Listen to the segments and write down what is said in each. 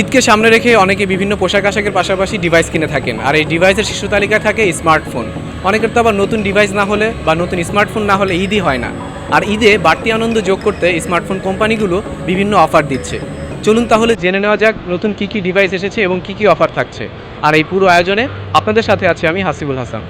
ঈদকে সামনে রেখে অনেকে বিভিন্ন পোশাক আশাকের পাশাপাশি ডিভাইস কিনে থাকেন। আর এই ডিভাইসের শীর্ষ তালিকায় থাকে স্মার্টফোন অনেকের তো আবার নতুন ডিভাইস না হলে বা নতুন স্মার্টফোন না হলে ঈদই হয় না। আর ঈদে বাড়তি আনন্দ যোগ করতে স্মার্টফোন কোম্পানিগুলো বিভিন্ন অফার দিচ্ছে। চলুন তাহলে জেনে নেওয়া যাক নতুন কী কী ডিভাইস এসেছে এবং কী কী অফার থাকছে। আর এই পুরো আয়োজনে আপনাদের সাথে আছি আমি হাসিবুল হাসান।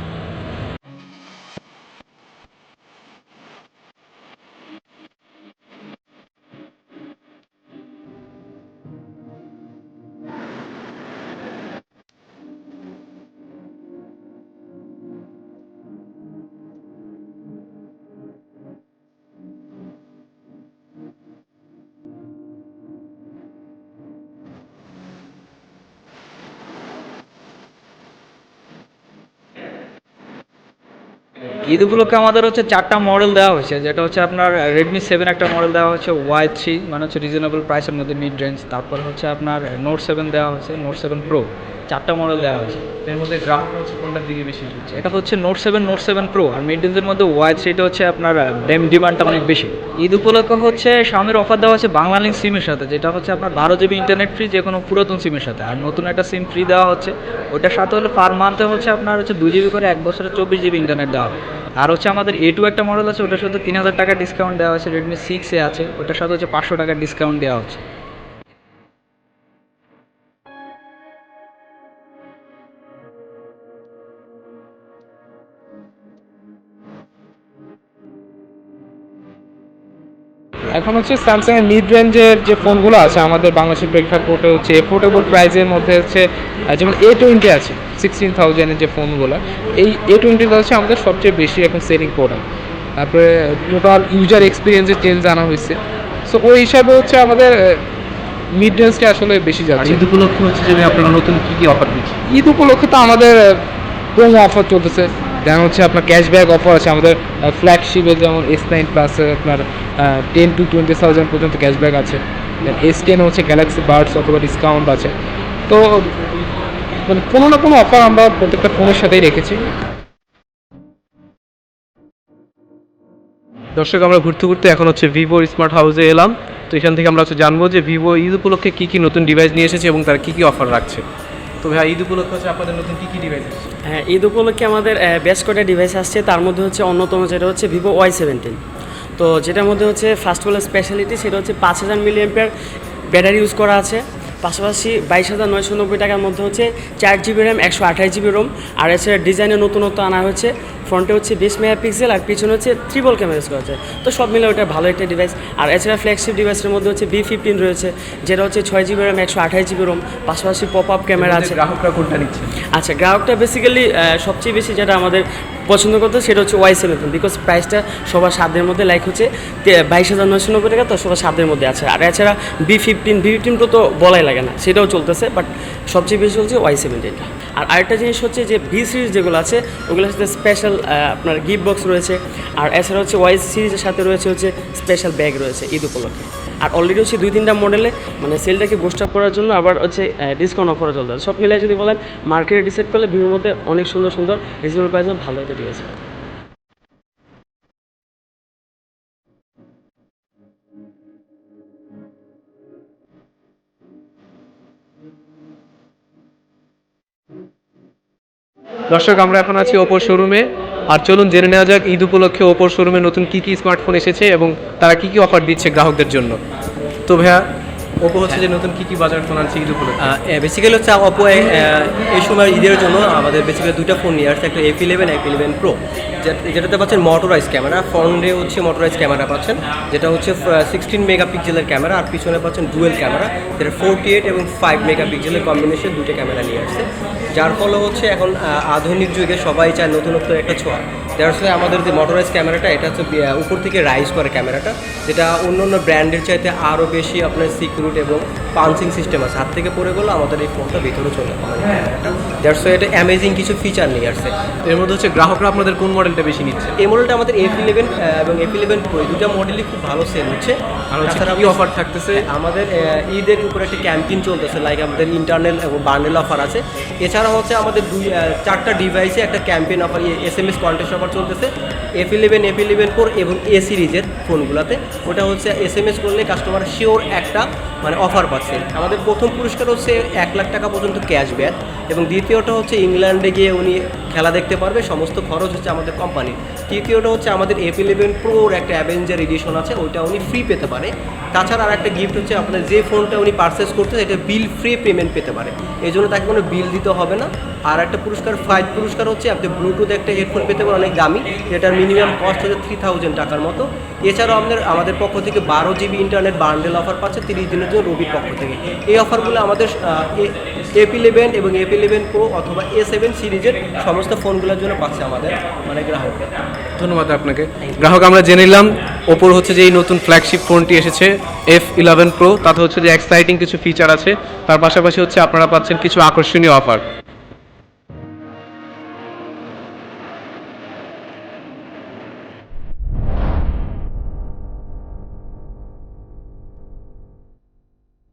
ঈদ উপলক্ষে আমাদের হচ্ছে চারটা মডেল দেওয়া হয়েছে। যেটা হচ্ছে আপনার রেডমি সেভেন একটা মডেল দেওয়া হচ্ছে ওয়াই থ্রি মানে হচ্ছে রিজনেবল প্রাইসের মধ্যে মিড রেঞ্জ তারপর হচ্ছে আপনার নোট সেভেন দেওয়া হয়েছে নোট সেভেন প্রো চারটা মডেল দেওয়া হয়েছে। এর মধ্যে গ্রাহক হচ্ছে কোনটার দিকে বেশি ঝুঁকছে এটা হচ্ছে note seven note seven pro আর মিড রেঞ্জের মধ্যে ওয়াই থ্রিটা হচ্ছে আপনার ডেম ডিমান্ডটা অনেক বেশি। ঈদ উপলক্ষে হচ্ছে স্বামীর অফার দেওয়া হচ্ছে বাংলা লিঙ্ক সিমের সাথে, যেটা হচ্ছে আপনার বারো জিবি ইন্টারনেট ফ্রি যে কোনো পুরাতন সিমের সাথে। আর নতুন একটা সিম ফ্রি দেওয়া হচ্ছে। ওটার সাথে হলে পার মান্থে হচ্ছে আপনার হচ্ছে দু জিবি করে এক বছরে চব্বিশ জিবি ইন্টারনেট দেওয়া হবে আর হচ্ছে আমাদের এ টু একটা মডেল আছে, ওটার সাথে তিন হাজার টাকা ডিসকাউন্ট দেওয়া হচ্ছে রেডমি সিক্সে আছে, ওটার সাথে হচ্ছে পাঁচশো টাকার ডিসকাউন্ট দেওয়া হচ্ছে। এখন হচ্ছে স্যামসাং এর মিড রেঞ্জের যে ফোনগুলো আছে আমাদের বাংলাদেশের প্রেক্ষাপটে হচ্ছে এফোর্ডেবল প্রাইসের মধ্যে হচ্ছে যেমন এ টোয়েন্টি আছে সিক্সটিন থাউজেন্ডের যে ফোনগুলো এই এ টোয়েন্টিটা হচ্ছে আমাদের সবচেয়ে বেশি এখন সেলিং প্রোডাক্ট তারপরে টোটাল ইউজার এক্সপিরিয়েন্সের চেঞ্জ আনা হয়েছে। সো ওই হিসাবে হচ্ছে আমাদের মিড রেঞ্জটা আসলে বেশি যাচ্ছে। ঈদ উপলক্ষে হচ্ছে যে আপনারা নতুন কি কি অফার দিচ্ছে ঈদ উপলক্ষে তো আমাদের প্রোমো অফার চলতেছে। যেমন হচ্ছে আপনার ক্যাশব্যাক অফার আছে, আমাদের ফ্ল্যাগশিপে যেমন এস নাইন প্লাসে আপনার টেন টু টোয়েন্টি থাউজেন্ড পর্যন্ত ক্যাশব্যাক আছে। এস টেন হচ্ছে গ্যালাক্সি বার্ডস অথবা ডিসকাউন্ট আছে। তো মানে কোনো না কোনো অফার আমরা প্রত্যেকটা ফোনের সাথেই রেখেছি। দর্শক, আমরা ঘুরতে ঘুরতে এখন হচ্ছে ভিভোর স্মার্ট হাউসে এলাম। তো এখান থেকে আমরা হচ্ছে জানব যে ভিভো ঈদ উপলক্ষে কী কী নতুন ডিভাইস নিয়ে এসেছে এবং তারা কী কী অফার রাখছে। তো ভাই, ঈদ উপলক্ষে হচ্ছে আপনাদের নতুন কী কী ডিভাইস আসছে? হ্যাঁ ঈদ উপলক্ষে আমাদের বেশ কটা ডিভাইস আসছে। তার মধ্যে হচ্ছে অন্যতম যেটা হচ্ছে ভিভো ওয়াই সেভেন্টিন তো যেটার মধ্যে হচ্ছে ফার্স্ট অফ অল স্পেশালিটি সেটা হচ্ছে পাঁচ হাজার মিলিয়াম্পিয়ার ব্যাটারি ইউজ করা আছে। পাশাপাশি বাইশ হাজার নয়শো নব্বই টাকার মধ্যে হচ্ছে চার জিবি র্যাম একশো আঠাশ জিবি রোম আর এছাড়া ডিজাইনের নতুনত্ব আনা হয়েছে। ফ্রন্টে হচ্ছে বিশ মেগা পিক্সেল আর পিছনে হচ্ছে ত্রিবল ক্যামেরা ইউজ করা হচ্ছে তো সব মিলে ওটা ভালো একটা ডিভাইস আর এছাড়া ফ্ল্যাগশিপ ডিভাইসের মধ্যে হচ্ছে বি ফিফটিন রয়েছে যেটা হচ্ছে ছয় জিবি র্যাম একশো আঠাশ জিবি রোম পাশাপাশি পপ আপ ক্যামেরা আছে। গ্রাহকরা কোনটা নিচ্ছে? আচ্ছা গ্রাহকটা বেসিক্যালি সবচেয়ে বেশি যেটা আমাদের পছন্দ করতে সেটা হচ্ছে ওয়াই সেভেন বিকজ প্রাইসটা সবার সাধ্যের মধ্যে লাইক হচ্ছে বাইশ হাজার নয়শো নব্বই টাকা তো সবার সাধ্যের মধ্যে আছে। আর এছাড়া বি ফিফটিন বি ফিফটিন তো বলাই লাগে না, সেটাও চলতেছে বাট সবচেয়ে বেশি চলছে ওয়াই সেভেন্টিনটা আর আরেকটা জিনিস হচ্ছে যে বি সিরিজ যেগুলো আছে, ওগুলোর সাথে স্পেশাল আপনার গিফট বক্স রয়েছে, আর এছাড়া হচ্ছে ওয়াই সিরিজের সাথে রয়েছে হচ্ছে স্পেশাল ব্যাগ রয়েছে ঈদ উপলক্ষে। আর অলরেডি হচ্ছে দুই, তিনটা মডেলে মানে সেলটাকে বুস্ট আপ করার জন্য আবার হচ্ছে ডিসকাউন্ট অফারও চলতে হবে সব মিলে যদি বলেন মার্কেটে ডিসাইড করলে ভিভোর মধ্যে অনেক সুন্দর সুন্দর রিজনেবল প্রাইসে ভালো একটা দিয়েছে দর্শক, আমরা এখন আছি ওপোর শোরুমে আর চলুন জেনে নেওয়া যাক ঈদ উপলক্ষে ওপোর শোরুমে নতুন কী কী স্মার্টফোন এসেছে এবং তারা কী কী অফার দিচ্ছে গ্রাহকদের জন্য। তো ভাইয়া ওপো হচ্ছে যে নতুন কি কি বাজার ফোন আনছে ঈদ উপলক্ষে বেসিক্যালি হচ্ছে অপো এই সময় ঈদের জন্য আমাদের বেসিক্যালি দুইটা ফোন নিয়ে আসছে, একটা F eleven F eleven pro যেটাতে পাচ্ছেন মোটরাইজ ক্যামেরা ফ্রন্টে হচ্ছে মোটরাইজ ক্যামেরা পাচ্ছেন, যেটা হচ্ছে সিক্সটিন মেগাপিক্সেলের ক্যামেরা আর পিছনে পাচ্ছেন ডুয়েল ক্যামেরা যেটা ফোরটি এইট এবং ফাইভ মেগাপিক্সেলের কম্বিনেশন দুটো ক্যামেরা নিয়ে আসছে। যার ফলে হচ্ছে এখন আধুনিক যুগে সবাই চায় নতুনত্ব একটা ছোঁয়া। ফলে আমাদের যে মোটরাইজ ক্যামেরাটা এটা হচ্ছে উপর থেকে রাইজ করে ক্যামেরাটা যেটা অন্য অন্য ব্র্যান্ডের চাইতে আরও বেশি আপনার সিকিউরিটি এবং পাঞ্চিং সিস্টেম আছে। হাত থেকে পড়ে গেলো আমাদের এই ফোনটা ভিতরে চলে যার ফলে এটা অ্যামেজিং কিছু ফিচার নিয়ে আসছে এর মধ্যে হচ্ছে গ্রাহকরা আপনাদের কোন মডেলটা বেশি নিচ্ছে? এই মডেলটা আমাদের এফ ইলেভেন এবং এফ ইলেভেন প্রো দুটা মডেলই খুব ভালো সেল হচ্ছে। আর কি অফার থাকতেছে? আমাদের ঈদের উপরে একটি ক্যাম্পেইন চলতেছে লাইক আমাদের ইন্টারনাল এবং বান্ডেল অফার আছে। এছাড়া হচ্ছে আমাদের দুই চারটা ডিভাইসে একটা campaign offer S M S contest offer offer চলতেছে F eleven F eleven four এবং এ সিরিজের ফোনগুলোতে ওটা হচ্ছে এস এম এস করলে কাস্টমার শিওর একটা মানে অফার পাচ্ছে। আমাদের প্রথম পুরস্কার হচ্ছে এক লাখ টাকা পর্যন্ত ক্যাশব্যাক এবং দ্বিতীয়টা হচ্ছে ইংল্যান্ডে গিয়ে উনি খেলা দেখতে পারবে, সমস্ত খরচ হচ্ছে আমাদের কোম্পানি তৃতীয়টা হচ্ছে আমাদের এফ ইলেভেন প্রোর একটা অ্যাভেঞ্জার এডিশন আছে, ওইটা উনি ফ্রি পেতে পারে। তাছাড়া আর একটা গিফট হচ্ছে আপনার যে ফোনটা উনি পারচেস করতে এটা বিল ফ্রি পেমেন্ট পেতে পারে। এই জন্য তাকে কোনো বিল দিতে হবে না। আর একটা পুরস্কার ফাইভ পুরস্কার হচ্ছে, আপনি ব্লুটুথ একটা হেডফোন পেতে পারেন, অনেক দামি। যেটার মিনিমাম কস্ট হচ্ছে থ্রি থাউজেন্ড টাকার মতো। এছাড়াও আমাদের আমাদের পক্ষ থেকে বারো জিবি ইন্টারনেট বান্ডেল অফার পাচ্ছে, তিরিশ দিনের জন্য রবির পক্ষ থেকে। এই অফারগুলো আমাদের এফ ইলেভেন এবং এফ ইলেভেন প্রো অথবা এ সেভেন সিরিজের সমস্ত ফোনগুলোর জন্য পাচ্ছে আমাদের মানে গ্রাহক। ধন্যবাদ আপনাকে। গ্রাহক আমরা জেনে নিলাম ওপর হচ্ছে যে এই নতুন ফ্ল্যাগশিপ ফোনটি এসেছে এফ ইলেভেন প্রো তাতে হচ্ছে যে এক্সাইটিং কিছু ফিচার আছে। তার পাশাপাশি হচ্ছে আপনারা পাচ্ছেন কিছু আকর্ষণীয় অফার